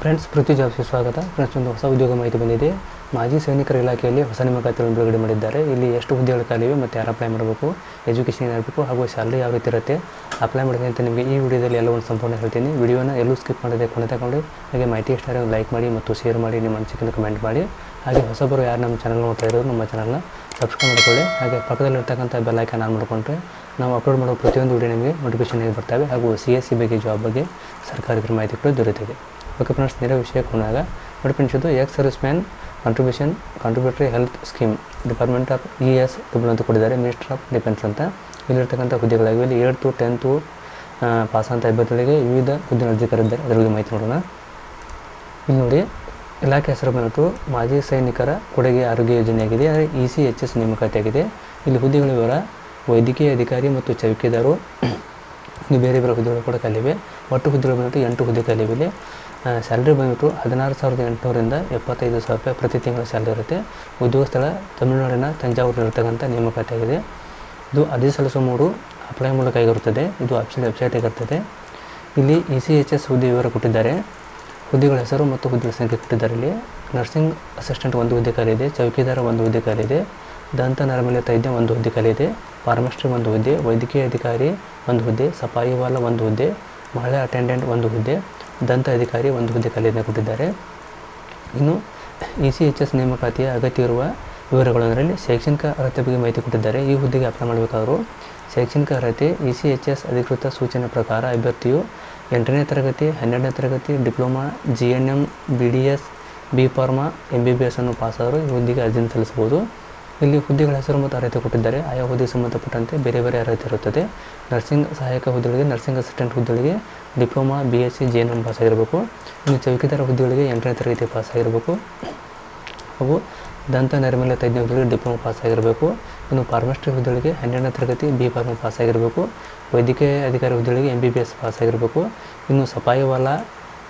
Friends ಪೃಥ್ವಿ ಜಾಬ್ಸ್ಗೆ ಸ್ವಾಗತ friends ಒಂದು ಹೊಸ ಉದ್ಯೋಗ ಮಾಹಿತಿ ಬಂದಿದೆ. ಮಾಜಿ ಸೈನಿಕರ ಇಲಾಖೆಯಲ್ಲಿ ಹೊಸ ನೇಮಕಾತಿಗಳನ್ನು ಬಿಡುಗಡೆ ಮಾಡಿದ್ದಾರೆ. ಇಲ್ಲಿ ಎಷ್ಟು ಹುದ್ದೆಗಳು ಖಾಲಿವೆ ಮತ್ತು ಯಾರು ಅಪ್ಲೈ ಮಾಡಬೇಕು? ಎಜುಕೇಷನ್ ಏನಾಗಬೇಕು ಹಾಗೂ ಸ್ಯಾಲ್ರಿ ಯಾವ ರೀತಿ ಇರುತ್ತೆ? ಅಪ್ಲೈ ಮಾಡಿದೆ ಅಂತ ನಿಮಗೆ ಈ ವಿಡಿಯೋದಲ್ಲಿ ಎಲ್ಲವನ್ನು ಸಂಪೂರ್ಣ ಹೇಳ್ತೀನಿ. ವಿಡಿಯೋನ ಎಲ್ಲೂ ಸ್ಕಿಪ್ ಮಾಡದೆ ಕೊನೆ ತಗೊಂಡು ಹಾಗೆ ಮಾಹಿತಿ ಇಷ್ಟ ಒಂದು ಲೈಕ್ ಮಾಡಿ ಮತ್ತು ಶೇರ್ ಮಾಡಿ ನಿಮ್ಮ ಅನಿಸಿಕೆಯನ್ನು ಕಮೆಂಟ್ ಮಾಡಿ. ಹಾಗೆ ಹೊಸಬರು ಯಾರು ನಮ್ಮ ಚಾನಲ್ ನೋಡ್ತಾ ಇರೋರು ನಮ್ಮ ಚಾನಲ್ನ ಸಬ್ಸ್ಕ್ರೈಬ್ ಮಾಡ್ಕೊಳ್ಳಿ. ಹಾಗೆ ಪಕ್ಕದಲ್ಲಿರ್ತಕ್ಕಂಥ ಬೆಲ್ಲೈಕನ್ ಆನ್ ಮಾಡಿಕೊಂಡ್ರೆ ನಾವು ಅಪ್ಲೋಡ್ ಮಾಡೋ ಪ್ರತಿಯೊಂದು ವಿಡಿಯೋ ನಿಮಗೆ ನೋಟಿಫಿಕೇಶನ್ ಆಗಿ ಬರ್ತವೆ. ಹಾಗೂ ಸಿ ಎಸ್ ಸಿ ಬಗ್ಗೆ ಜಾಬ್ ಬಗ್ಗೆ ಸರ್ಕಾರದ ಕೂಡ ದೊರೆತಿದೆ ಓಕೆ ಫ್ರೆಂಡ್ಸ್ ನೇರ ವಿಷಯಕ್ಕೆ ಹೋದಾಗ ನೋಡಿಪಿಸಿದ್ದು ex service man contribution contributory health scheme department of E S W ಅಂತ ಕೊಟ್ಟಿದ್ದಾರೆ. ಮಿನಿಸ್ಟರ್ ಆಫ್ ಡಿಫೆನ್ಸ್ ಅಂತ. ಇಲ್ಲಿರ್ತಕ್ಕಂಥ ಹುದ್ದೆಗಳಾಗಿವೆ. ಇಲ್ಲಿ ಏಳ್ತು ಟೆಂತು ಪಾಸ್ ಅಂತ ಅಭ್ಯರ್ಥಿಗಳಿಗೆ ವಿವಿಧ ಹುದ್ದೆ ಅರ್ಜಿ ಕರೆದಿದ್ದಾರೆ ಅದರ ಬಗ್ಗೆ ಮಾಹಿತಿ ನೋಡೋಣ. ಇಲ್ಲಿ ನೋಡಿ, ಇಲಾಖೆ ಹೆಸರು ಬಂದ್ಬಿಟ್ಟು ಮಾಜಿ ಸೈನಿಕರ ಕೊಡುಗೆ ಆರೋಗ್ಯ ಯೋಜನೆಯಾಗಿದೆ. ಅಂದರೆ ಇ ಸಿ ಎಚ್ ಎಸ್ ನೇಮಕಾತಿಯಾಗಿದೆ. ಇಲ್ಲಿ ಹುದ್ದೆಗಳ ವಿವರ ವೈದ್ಯಕೀಯ ಅಧಿಕಾರಿ ಮತ್ತು ಚೌಕಿದಾರು ಇನ್ನು ಬೇರೆ ಬೇರೆ ಹುದ್ದೆಗಳು ಕೂಡ ಕಲಿವೆ. ಒಟ್ಟು ಹುದ್ದೆಗಳು ಬಂದ್ಬಿಟ್ಟು ಎಂಟು ಹುದ್ದೆ ಖಾಲಿವೆ ಇಲ್ಲಿ ಸ್ಯಾಲ್ರಿ ಬಂದ್ಬಿಟ್ಟು ಹದಿನಾರು ಸಾವಿರದ ಎಂಟುನೂರಿಂದ ಎಪ್ಪತ್ತೈದು ಸಾವಿರ ರೂಪಾಯಿ ಪ್ರತಿ ತಿಂಗಳ ಸ್ಯಾಲ್ರಿ ಇರುತ್ತೆ. ಉದ್ಯೋಗ ಸ್ಥಳ ತಮಿಳುನಾಡಿನ ತಂಜಾವೂರಿನಲ್ಲಿರ್ತಕ್ಕಂಥ ನೇಮಕಾತಿಯಾಗಿದೆ. ಇದು ಅರ್ಜಿ ಸಲ್ಲಿಸುವ ಮೂರು ಅಪ್ಲೈ ಮೂಲಕ ಆಗಿರುತ್ತದೆ. ಇದು ಆಪ್ಷನ್ ವೆಬ್ಸೈಟ್ ಆಗಿರ್ತದೆ ಇಲ್ಲಿ ಇ ಸಿ ಎಚ್ ಎಸ್ ಹುದ್ದೆ ವಿವರ ಕೊಟ್ಟಿದ್ದಾರೆ. ಹುದ್ದೆಗಳ ಹೆಸರು ಮತ್ತು ಹುದ್ದೆಗಳ ಸಂಖ್ಯೆ ಕೊಟ್ಟಿದ್ದಾರೆ ಇಲ್ಲಿ. ನರ್ಸಿಂಗ್ ಅಸಿಸ್ಟೆಂಟ್ ಒಂದು ಹುದ್ದೆ ಖಾಲಿ ಇದೆ ಚೌಕಿದಾರ ಒಂದು ಹುದ್ದೆ ಖಾಲಿ ಇದೆ ದಂತ ನರಮಲ್ಯ ತಜ್ಞ ಒಂದು ಹುದ್ದೆ ಖಾಲಿ ಇದೆ ಫಾರ್ಮಸ್ಟ್ರಿ ಒಂದು ಹುದ್ದೆ, ವೈದ್ಯಕೀಯ ಅಧಿಕಾರಿ ಒಂದು ಹುದ್ದೆ ಸಫಾಯಿವಾಲ ಒಂದು ಹುದ್ದೆ, ಮಹಿಳಾ ಅಟೆಂಡೆಂಟ್ ಒಂದು ಹುದ್ದೆ, ದಂತ ಅಧಿಕಾರಿ ಒಂದು ಹುದ್ದೆ ಖಾಲಿಯನ್ನು ಕೊಟ್ಟಿದ್ದಾರೆ. ಇನ್ನು ಇ ಸಿ ಎಚ್ ಎಸ್ ನೇಮಕಾತಿಯ ಅಗತ್ಯ ಇರುವ ಶೈಕ್ಷಣಿಕ ಅರ್ಹತೆ ಬಗ್ಗೆ ಮಾಹಿತಿ ಕೊಟ್ಟಿದ್ದಾರೆ. ಈ ಹುದ್ದೆಗೆ ಅಪ್ಲೈ ಮಾಡಬೇಕಾದ್ರು ಶೈಕ್ಷಣಿಕ ಅರ್ಹತೆ, ಇ ಸಿ ಎಚ್ ಎಸ್ ಅಧಿಕೃತ ಸೂಚನೆ ಪ್ರಕಾರ ಅಭ್ಯರ್ಥಿಯು ಎಂಟನೇ ತರಗತಿ, ಹನ್ನೆರಡನೇ ತರಗತಿ, diploma, G N M B D S B pharma M B B S ಅನ್ನು ಪಾಸಾದರು ಈ ಹುದ್ದೆಗೆ ಅರ್ಜಿಯನ್ನು ಸಲ್ಲಿಸಬಹುದು. ಇಲ್ಲಿ ಹುದ್ದೆಗಳ ಹೆಸರು ಮತ್ತು ಅರ್ಹತೆ ಕೊಟ್ಟಿದ್ದಾರೆ. ಆಯಾ ಹುದ್ದೆಗೆ ಸಂಬಂಧಪಟ್ಟಂತೆ ಬೇರೆ ಬೇರೆ ಅರ್ಹತೆ ಇರುತ್ತದೆ. ನರ್ಸಿಂಗ್ ಸಹಾಯಕ ಹುದ್ದೆಗಳಿಗೆ, ನರ್ಸಿಂಗ್ ಅಸಿಸ್ಟೆಂಟ್ ಹುದ್ದೆಗಳಿಗೆ diploma B S C J N M pass ಆಗಿರಬೇಕು. ಇನ್ನು ಚೌಕಿದಾರ ಹುದ್ದೆಗಳಿಗೆ ಎಂಟನೇ ತರಗತಿ ಪಾಸ್ ಆಗಿರಬೇಕು. ಹಾಗೂ ದಂತ ನೈರ್ಮಲ್ಯ ತಜ್ಞ ಹುದ್ದೆಗಳಿಗೆ ಡಿಪ್ಲೊಮಾ ಪಾಸ್ ಆಗಿರಬೇಕು. ಇನ್ನು ಫಾರ್ಮಸ್ಟ್ರಿ ಹುದ್ದೆಗಳಿಗೆ ಹನ್ನೆರಡನೇ ತರಗತಿ ಬಿ ಫಾರ್ಮ ಪಾಸ್ ಆಗಿರಬೇಕು. ವೈದ್ಯಕೀಯ ಅಧಿಕಾರಿ ಹುದ್ದೆಗಳಿಗೆ M B B S pass ಆಗಿರಬೇಕು. ಇನ್ನು ಸಫಾಯಿವಾಲ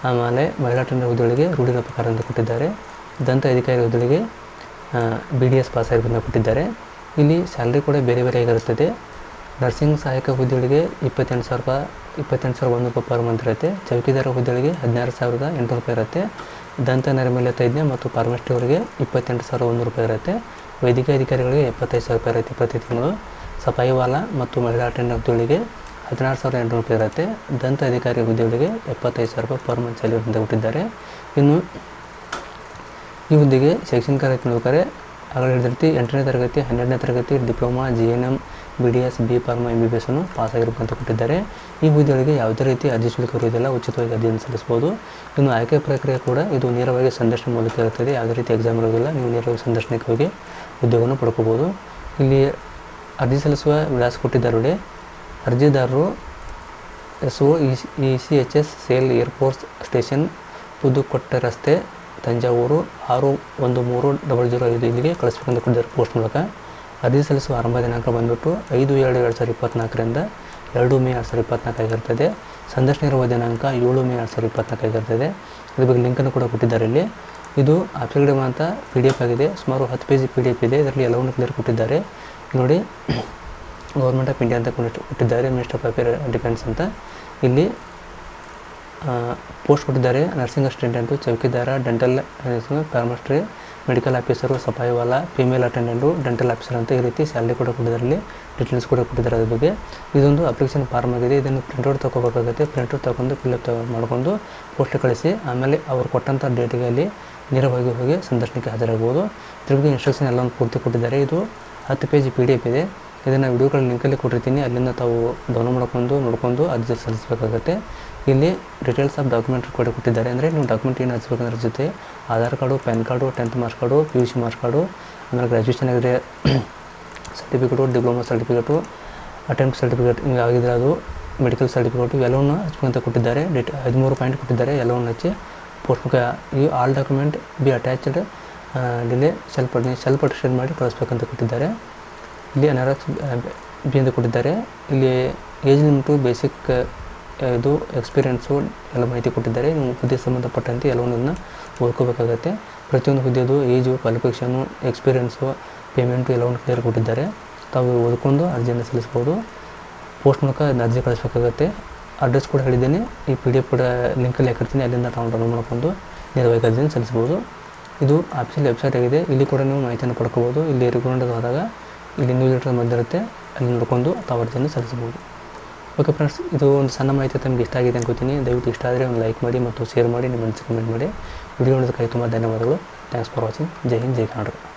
ಆಮೇಲೆ ಮಾಲೆ ಹುದ್ದೆಗಳಿಗೆ ರೂಢಿನ ಪ್ರಕಾರ ಅಂತ ಕೊಟ್ಟಿದ್ದಾರೆ. ದಂತ ಅಧಿಕಾರಿ ಹುದ್ದೆಗಳಿಗೆ ಬಿ ಡಿ ಎಸ್ ಪಾಸ್ ಆಗಿರೋದನ್ನ ಕೊಟ್ಟಿದ್ದಾರೆ. ಇಲ್ಲಿ ಸ್ಯಾಲ್ರಿ ಕೂಡ ಬೇರೆ ಬೇರೆ ಆಗಿರುತ್ತದೆ. ನರ್ಸಿಂಗ್ ಸಹಾಯಕ ಹುದ್ದೆಗಳಿಗೆ ಇಪ್ಪತ್ತೆಂಟು ಸಾವಿರ ರೂಪಾಯಿ, ಇಪ್ಪತ್ತೆಂಟು ಸಾವಿರ ಒಂದು ರೂಪಾಯಿ ಪರ್ ಮಂತ್ ಇರುತ್ತೆ. ಚೌಕಿದಾರ ಹುದ್ದೆಗಳಿಗೆ ಹದಿನಾರು ಸಾವಿರದ ಎಂಟುನೂರು ರೂಪಾಯಿ ಇರುತ್ತೆ. ದಂತ ನೈರ್ಮಲ್ಯ ತಜ್ಞ ಮತ್ತು ಫಾರ್ಮಸ್ಟಿ ಅವರಿಗೆ ಇಪ್ಪತ್ತೆಂಟು ಸಾವಿರದ ಒಂದು ರೂಪಾಯಿ ಇರುತ್ತೆ. ವೈದ್ಯಕೀಯ ಅಧಿಕಾರಿಗಳಿಗೆ ಎಪ್ಪತ್ತೈದು ಸಾವಿರ ರೂಪಾಯಿ ಇರುತ್ತೆ ಪ್ರತಿ ತಿಂಗಳು. ಸಫಾಯಿವಾಲ ಮತ್ತು ಮಹಿಳಾ ಅಟೆಂಡ್ ಹುದ್ದೆಗಳಿಗೆ ಹದಿನಾರು ಸಾವಿರದ ಎಂಟುನೂರು ರೂಪಾಯಿ ಇರುತ್ತೆ. ದಂತ ಅಧಿಕಾರಿ ಹುದ್ದೆಗಳಿಗೆ ಎಪ್ಪತ್ತೈದು ಸಾವಿರ ರೂಪಾಯಿ ಪರ್ ಮಂತ್ ಸ್ಯಾಲರಿ ಅಂತ ಕೊಟ್ಟಿದ್ದಾರೆ. ಇನ್ನು ಈ ಹುದ್ದೆಗೆ ಶೈಕ್ಷಣಿಕ ಅರ್ಹತೆ ನೋಡ್ಬೇಕಾದ್ರೆ ಆಗಲೇ ಹೇಳಿದಿರ್ತಿ ಎಂಟನೇ ತರಗತಿ, ಹನ್ನೆರಡನೇ ತರಗತಿ, diploma G N M B D S B pharma M B B S ಅನ್ನು ಪಾಸ್ ಆಗಿರಬೇಕು ಅಂತ ಕೊಟ್ಟಿದ್ದಾರೆ. ಈ ಹುದ್ದೆಗಳಿಗೆ ಯಾವುದೇ ರೀತಿ ಅರ್ಜಿ ಶುಲ್ಕ ಇರುವುದಿಲ್ಲ ಉಚಿತವಾಗಿ ಅರ್ಜಿಯನ್ನು ಸಲ್ಲಿಸಬಹುದು. ಇನ್ನು ಆಯ್ಕೆ ಪ್ರಕ್ರಿಯೆ ಕೂಡ ಇದು ನೇರವಾಗಿ ಸಂದರ್ಶನ ಮೂಲಕ ಇರುತ್ತದೆ. ಯಾವುದೇ ರೀತಿ ಎಕ್ಸಾಮ್ ಇರೋದಿಲ್ಲ ನೀವು ನೇರವಾಗಿ ಸಂದರ್ಶನಕ್ಕೆ ಹೋಗಿ ಉದ್ಯೋಗವನ್ನು ಪಡ್ಕೋಬೋದು ಇಲ್ಲಿ ಅರ್ಜಿ ಸಲ್ಲಿಸುವ ವಿಳಾಸ ಕೊಟ್ಟಿದ್ದಾರೆ ಅರ್ಜಿದಾರರು S O E C H S cell air force station Pudukkottai ರಸ್ತೆ ತಂಜಾವೂರು ಆರು ಒಂದು ಮೂರು ಡಬಲ್ ಜೀರೋ ಐದು ಇಲ್ಲಿಗೆ ಕಳಿಸ್ಬೇಕಂತ ಕೊಟ್ಟಿದ್ದಾರೆ ಪೋಸ್ಟ್ ಮೂಲಕ. ಅರ್ಜಿ ಸಲ್ಲಿಸುವ ಆರಂಭ ದಿನಾಂಕ ಬಂದುಬಿಟ್ಟು ಐದು ಎರಡು ಎರಡು ಸಾವಿರದ ಇಪ್ಪತ್ತ್ನಾಲ್ಕರಿಂದ ಎರಡು ಮೇ ಎರಡು ಸಾವಿರದ ಇಪ್ಪತ್ನಾಲ್ಕಾಗಿರ್ತದೆ ಸಂದರ್ಶನ ಇರುವ ದಿನಾಂಕ ಏಳು ಮೇ ಎರಡು ಸಾವಿರದ ಇಪ್ಪತ್ತ್ನಾಲ್ಕು ಆಗಿರ್ತದೆ. ಇದ್ರ ಬಗ್ಗೆ ಲಿಂಕನ್ನು ಕೂಡ ಕೊಟ್ಟಿದ್ದಾರೆ ಇಲ್ಲಿ. ಇದು ಅಪ್ಲಿಕೇಡ್ ಮಾಡುವಂಥ ಪಿ ಡಿ ಎಫ್ ಆಗಿದೆ. ಸುಮಾರು ಹತ್ತು ಪೇಜ್ ಪಿ ಡಿ ಎಫ್ ಇದೆ. ಇದರಲ್ಲಿ ಎಲ್ಲವನ್ನು ಕ್ಲಿಯರ್ ಕೊಟ್ಟಿದ್ದಾರೆ. ನೋಡಿ ಗೌರ್ಮೆಂಟ್ ಆಫ್ ಇಂಡಿಯಾ ಅಂತ ಕೊಟ್ಟಿದ್ದಾರೆ ಮಿನಿಸ್ಟರ್ ಆಫ್ ಅಫೇರ್ ಡಿಫೆನ್ಸ್ ಅಂತ. ಇಲ್ಲಿ ಪೋಸ್ಟ್ ಕೊಟ್ಟಿದ್ದಾರೆ. ನರ್ಸಿಂಗ್ ಅಸಿಸ್ಟೆಂಟು ಚೌಕಿದಾರ ಡೆಂಟಲ್ ಫಾರ್ಮಸ್ಟ್ರಿ ಮೆಡಿಕಲ್ ಆಫೀಸರು ಸಫಾಯಿವಾಲ ಫಿಮೇಲ್ ಅಟೆಂಡೆಂಟು ಡೆಂಟಲ್ ಆಫೀಸರ್ ಅಂತ ಈ ರೀತಿ ಸ್ಯಾಲ್ರಿ ಕೂಡ ಕೊಟ್ಟಿದ್ದಾರೆ ಇಲ್ಲಿ. ಡೀಟೇಲ್ಸ್ ಕೂಡ ಕೊಟ್ಟಿದ್ದಾರೆ ಅದ್ರ ಬಗ್ಗೆ. ಇದೊಂದು ಅಪ್ಲಿಕೇಶನ್ ಫಾರ್ಮ್ ಆಗಿದೆ. ಇದನ್ನು ಪ್ರಿಂಟ್ಔಟ್ ತೊಗೋಬೇಕಾಗುತ್ತೆ. ಪ್ರಿಂಟ್ಔಟ್ ತೊಗೊಂಡು ಫಿಲ್ಅಪ್ ಮಾಡ್ಕೊಂಡು ಪೋಸ್ಟ್ ಕಳಿಸಿ. ಆಮೇಲೆ ಅವರು ಕೊಟ್ಟಂಥ ಡೇಟಿಗೆ ಅಲ್ಲಿ ನೇರವಾಗಿ ಹೋಗಿ ಸಂದರ್ಶನಕ್ಕೆ ಹಾಜರಾಗ್ಬೋದು. ಇದ್ರ ಬಗ್ಗೆ ಇನ್ಸ್ಟ್ರಕ್ಷನ್ ಎಲ್ಲವನ್ನು ಪೂರ್ತಿ ಕೊಟ್ಟಿದ್ದಾರೆ. ಇದು ಹತ್ತು ಪೇಜ್ ಪಿ ಡಿ ಇದೆ. ಇದನ್ನು ವಿಡಿಯೋಗಳ ಲಿಂಕಲ್ಲಿ ಕೊಟ್ಟಿರ್ತೀನಿ. ಅಲ್ಲಿಂದ ತಾವು ಡೌನ್ಲೋಡ್ ಮಾಡ್ಕೊಂಡು, ನೋಡ್ಕೊಂಡು ಅರ್ಜಿ ಸಲ್ಲಿಸಬೇಕಾಗುತ್ತೆ. ಇಲ್ಲಿ ಡೀಟೇಲ್ಸ್ ಆಫ್ ಡಾಕ್ಯುಮೆಂಟ್ ಕೂಡ ಕೊಟ್ಟಿದ್ದಾರೆ. ಅಂದರೆ ನೀವು ಡಾಕ್ಯುಮೆಂಟ್ ಏನು ಹಚ್ಬೇಕಂದ್ರೆ ಜೊತೆ Aadhaar card, PAN card tenth marks card P U C marks card, ಆಮೇಲೆ ಗ್ರ್ಯಾಜುಯೇಷನ್ ಆಗಿದೆ. Certificate diploma certificate attempt certificate ಆಗಿದ್ರೆ ಅದು ಮೆಡಿಕಲ್ ಸರ್ಟಿಫಿಕೇಟು ಎಲ್ಲವನ್ನು ಹಚ್ಕೊಂತ ಕೊಟ್ಟಿದ್ದಾರೆ. ಡೇಟ್ ಹದಿಮೂರು ಪಾಯಿಂಟ್ ಕೊಟ್ಟಿದ್ದಾರೆ. ಎಲ್ಲವನ್ನು ಹಚ್ಚಿ ಪೋಸ್ಟ್ ಈ all document be attached duly self self attested ಮಾಡಿ ಕಳಿಸ್ಬೇಕಂತ ಕೊಟ್ಟಿದ್ದಾರೆ. ಇಲ್ಲಿ ಅನಾರಕ್ಸ್ ಬಿ ಕೊಟ್ಟಿದ್ದಾರೆ. ಇಲ್ಲಿ ಏಜ್ ಲಿಮಿಟು ಬೇಸಿಕ್ ಇದು ಎಕ್ಸ್ಪೀರಿಯೆನ್ಸು ಎಲ್ಲ ಮಾಹಿತಿ ಕೊಟ್ಟಿದ್ದಾರೆ. ನೀವು ಹುದ್ದೆ ಸಂಬಂಧಪಟ್ಟಂತೆ ಎಲ್ಲವನ್ನ ಓದ್ಕೋಬೇಕಾಗತ್ತೆ. ಪ್ರತಿಯೊಂದು ಹುದ್ದೆದು ಏಜು ಕ್ವಾಲಿಫಿಕೇಷನು ಎಕ್ಸ್ಪೀರಿಯೆನ್ಸು ಪೇಮೆಂಟು ಎಲ್ಲವನ್ನು ಕ್ಲಿಯರ್ ಕೊಟ್ಟಿದ್ದಾರೆ. ತಾವು ಓದ್ಕೊಂಡು ಅರ್ಜಿಯನ್ನು ಸಲ್ಲಿಸ್ಬೋದು. ಪೋಸ್ಟ್ ಮೂಲಕ ಅರ್ಜಿ ಕಳಿಸ್ಬೇಕಾಗತ್ತೆ. ಅಡ್ರೆಸ್ ಕೂಡ ಹೇಳಿದ್ದೀನಿ. ಈ ಪಿ ಡಿ ಎಫ್ ಕೂಡ ಲಿಂಕಲ್ಲಿ ಹಾಕಿರ್ತೀನಿ. ಅಲ್ಲಿಂದ ತಾವು ಡೌನ್ಲೋಡ್ ಮಾಡ್ಕೊಂಡು ನೇರವಾಗಿ ಅರ್ಜಿಯನ್ನು ಸಲ್ಲಿಸ್ಬೋದು. ಇದು ಆಫೀಸಿಯಲ್ ವೆಬ್ಸೈಟ್ ಆಗಿದೆ. ಇಲ್ಲಿ ಕೂಡ ನೀವು ಮಾಹಿತಿಯನ್ನು ಪಡ್ಕೋಬೋದು. ಇಲ್ಲಿ ರಿಕಮೆಂಡ್ ಇಲ್ಲಿ ನ್ಯೂಸ್ ಲೆಟರ್ ಬಂದಿರುತ್ತೆ ಅಲ್ಲಿ ನೋಡಿಕೊಂಡು ತಾವು ಅರ್ಜಿಯನ್ನು ಸಲ್ಲಿಸ್ಬೋದು ಓಕೆ ಫ್ರೆಂಡ್ಸ್ ಇದು ಒಂದು ಸಣ್ಣ ಮಾಹಿತಿ ತಮಗೆ ಇಷ್ಟ ಆಗಿದೆ ಅನ್ಕೋತೀನಿ. ದಯವಿಟ್ಟು ಇಷ್ಟ ಆದರೆ ಒಂದು ಲೈಕ್ ಮಾಡಿ ಮತ್ತು ಶೇರ್ ಮಾಡಿ, ನಿಮ್ಮ ಕಮೆಂಟ್ ಮಾಡಿ. ವಿಡಿಯೋ ನೋಡೋದಕ್ಕಾಗಿ ತುಂಬ ಧನ್ಯವಾದಗಳು. Thanks for watching Jai Hind, Jai Karnataka.